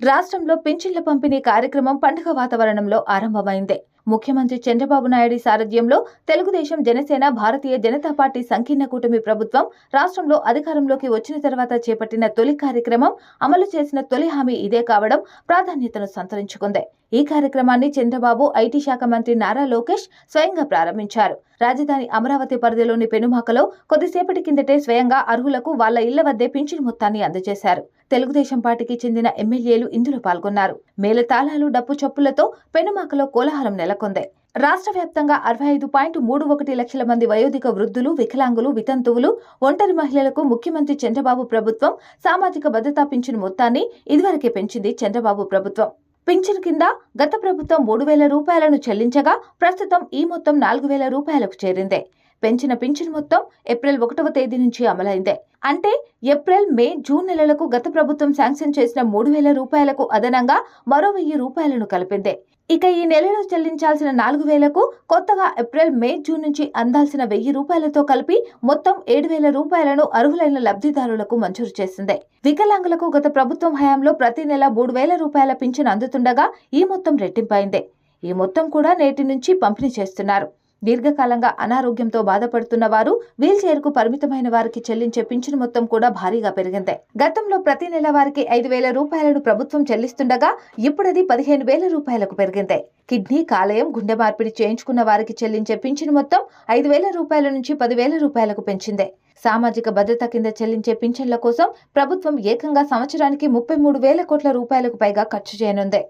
రాష్ట్రంలో పింఛన్ల పంపిణీ కార్యక్రమం పండుగ వాతావరణంలో ఆరంభమైంది. ముఖ్యమంత్రి చంద్రబాబు నాయుడు సారథ్యంలో తెలుగుదేశం జనసేన భారతీయ జనతా పార్టీ సంకీర్ణ కూటమి ప్రభుత్వం రాష్ట్రంలో అధికారంలోకి వచ్చిన తర్వాత చేపట్టిన తొలి కార్యక్రమం అమలు చేసిన తొలి హామీ ఇదే కావడం ప్రాధాన్యతను సంతరించుకుంది. ఈ కార్యక్రమాన్ని చంద్రబాబు ఐటీ శాఖ మంత్రి నారా లోకేష్ స్వయంగా ప్రారంభించారు. రాజధాని అమరావతి పరిధిలోని పెనుమాకలో కొద్దిసేపటి కిందటే స్వయంగా అర్హులకు వాళ్ళ ఇళ్ళ వద్దే పింఛన్ మొత్తాన్ని అందజేశారు. తెలుగుదేశం పార్టీకి చెందిన ఎమ్మెల్యేలు ఇందులో పాల్గొన్నారు. మేళతాళాలు డప్పు చప్పులతో పెనుమాకలో కోలాహలం నెలకొంది. రాష్ట్ర వ్యాప్తంగా అరవై ఐదు పాయింట్ మూడు ఒకటి లక్షల మంది వయోధిక వృద్ధులు వికలాంగులు వితంతువులు ఒంటరి మహిళలకు ముఖ్యమంత్రి చంద్రబాబు ప్రభుత్వం సామాజిక భద్రతా పింఛను మొత్తాన్ని ఇదివరకే పెంచింది చంద్రబాబు ప్రభుత్వం. పింఛన్ కింద గత ప్రభుత్వం మూడు వేల రూపాయలను చెల్లించగా ప్రస్తుతం ఈ మొత్తం నాలుగు వేల రూపాయలకు చేరింది. పెంచిన పింఛన్ మొత్తం ఏప్రిల్ ఒకటవ తేదీ నుంచి అమలైందే. అంటే ఏప్రిల్ మే జూన్ నెలలకు గత ప్రభుత్వం శాంక్షన్ చేసిన మూడు వేల రూపాయలకు అదనంగా మరో వెయ్యి రూపాయలను కలిపింది. ఇక ఈ నెలలో చెల్లించాల్సిన నాలుగు వేలకు కొత్తగా ఏప్రిల్ మే జూన్ నుంచి అందాల్సిన వెయ్యి రూపాయలతో కలిపి మొత్తం ఏడు వేల రూపాయలను అర్హులైన లబ్ధిదారులకు మంజూరు చేసింది. వికలాంగులకు గత ప్రభుత్వం హయాంలో ప్రతి నెల మూడు వేల రూపాయల పింఛను అందుతుండగా ఈ మొత్తం రెట్టింపైంది. ఈ మొత్తం కూడా నేటి నుంచి పంపిణీ చేస్తున్నారు. దీర్ఘకాలంగా అనారోగ్యంతో బాధపడుతున్న వారు వీల్చైర్కు పరిమితమైన వారికి చెల్లించే పింఛను మొత్తం కూడా భారీగా పెరిగింది. గతంలో ప్రతి నెల వారికి ఐదు వేల రూపాయలను ప్రభుత్వం చెల్లిస్తుండగా ఇప్పుడది పదిహేను వేల రూపాయలకు పెరిగింది. కిడ్నీ కాలేయం గుండె మార్పిడి చేయించుకున్న వారికి చెల్లించే పింఛను మొత్తం ఐదు వేల రూపాయల నుంచి పదివేల రూపాయలకు పెంచింది. సామాజిక భద్రత కింద చెల్లించే పింఛన్ల కోసం ప్రభుత్వం ఏకంగా సంవత్సరానికి ముప్పై మూడు వేల కోట్ల రూపాయలకు పైగా ఖర్చు చేయనుంది.